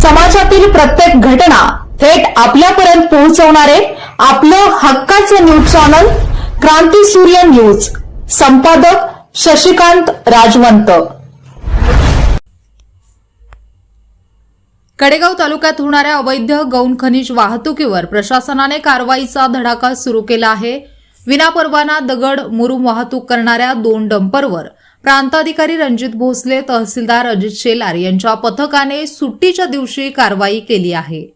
समाजातील प्रत्येक घटना थेट आपल्यापर्यंत पोहोचवणारे आपलं हक्काचं न्यूज चॅनल क्रांती सूर्य न्यूज. संपादक शशिकांत राजवंत. कडेगाव तालुक्यात होणाऱ्या अवैध गौण खनिज वाहतुकीवर प्रशासनाने कारवाईचा धडाका सुरू केला आहे. विनापरवाना दगड मुरुम वाहतूक करणाऱ्या दोन डंपरवर प्रांताधिकारी रणजित भोसले तहसीलदार अजित शेलार यांच्या पथकाने सुट्टीच्या दिवशी कारवाई केली आहे.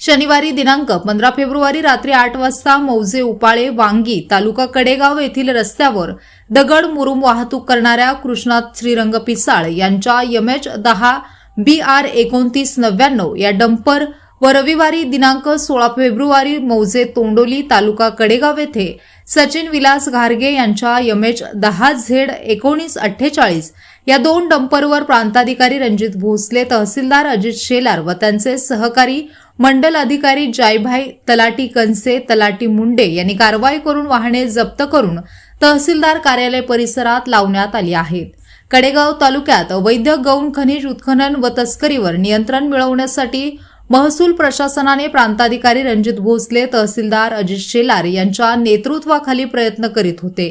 शनिवारी दिनांक पंधरा फेब्रुवारी रात्री आठ वाजता मौजे उपाळे वांगी तालुका कडेगाव येथील रस्त्यावर दगड मुरुम वाहतूक करणाऱ्या कृष्णात श्रीरंग पिसाळ यांच्या यमएच दहा बी आर एकोणतीस नव्याण्णव या डंपर व रविवारी दिनांक सोळा फेब्रुवारी मौजे तोंडोली तालुका कडेगाव येथे सचिन विलास घारगे यांच्या यमेच दहा झेड एकोणीस अठ्ठेचाळीस या दोन डंपरवर प्रांताधिकारी रणजित भोसले तहसीलदार अजित शेलार व त्यांचे सहकारी मंडल अधिकारी जायभाई तलाटी कंसे तलाटी मुंडे यांनी कारवाई करून वाहने जप्त करून तहसीलदार कार्यालय परिसरात लावण्यात आली आहेत. कडेगाव तालुक्यात अवैध गौण खनिज उत्खनन व तस्करीवर नियंत्रण मिळवण्यासाठी महसूल प्रशासनाने प्रांताधिकारी रणजित भोसले तहसीलदार अजित शेलार यांच्या नेतृत्वाखाली प्रयत्न करीत होते.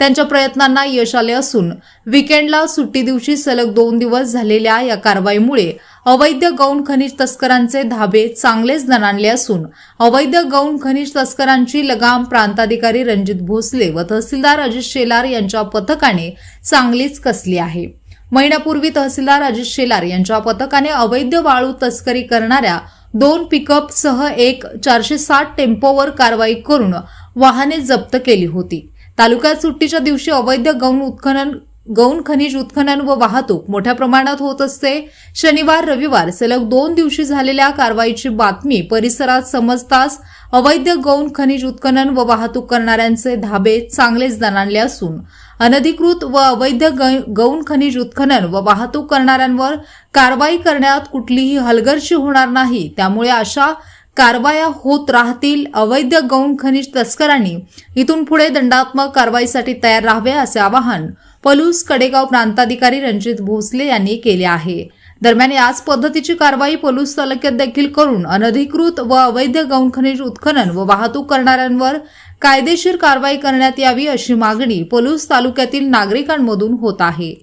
त्यांच्या प्रयत्नांना यश आले असून विकेंडला सुट्टी दिवशी सलग दोन दिवस झालेल्या या कारवाईमुळे अवैध गौण खनिज तस्करांचे धाबे चांगलेच दणाणले असून अवैध गौण खनिज तस्करांची लगाम प्रांताधिकारी रणजित भोसले व तहसीलदार अजित शेलार यांच्या पथकाने चांगलीच कसली आहे. महिन्यापूर्वी तहसीलदार अजित शेलार यांच्या पथकाने अवैध वाळू तस्करी करणाऱ्या दोन पिकअप सह एक चारशे साठ टेम्पोवर कारवाई करून वाहने जप्त केली होती. तालुक्यात सुट्टीच्या दिवशी अवैध गौण उत्खनन गौण खनिज उत्खनन व वाहतूक मोठ्या प्रमाणात होत असते. शनिवार रविवार सलग दोन दिवशी झालेल्या कारवाईची बातमी परिसरात समजताच अवैध गौण खनिज उत्खनन व वाहतूक करणाऱ्यांचे धाबे चांगलेच दणाणले असून अनधिकृत व अवैध ग- गौण खनिज उत्खनन व वाहतूक करणाऱ्यांवर कारवाई करण्यात कुठलीही हलगर्जी होणार नाही. त्यामुळे अशा कारवाया होत राहतील. अवैध गौण खनिज तस्करांनी इथून पुढे दंडात्मक कारवाईसाठी तयार राहावे असे आवाहन पलूस कडेगाव प्रांताधिकारी रणजित भोसले यांनी केले आहे. दरम्यान याच पद्धतीची कारवाई पलूस तालुक्यात देखील करून अनधिकृत व अवैध गौण खनिज उत्खनन व वाहतूक करणाऱ्यांवर कायदेशीर कारवाई करण्यात यावी अशी मागणी पलूस तालुक्यातील नागरिकांमधून होत आहे.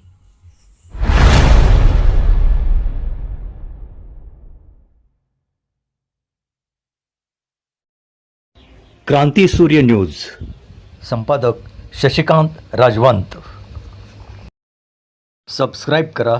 क्रांती सूर्य न्यूज. संपादक शशिकांत राजवंत. सबस्क्राईब करा.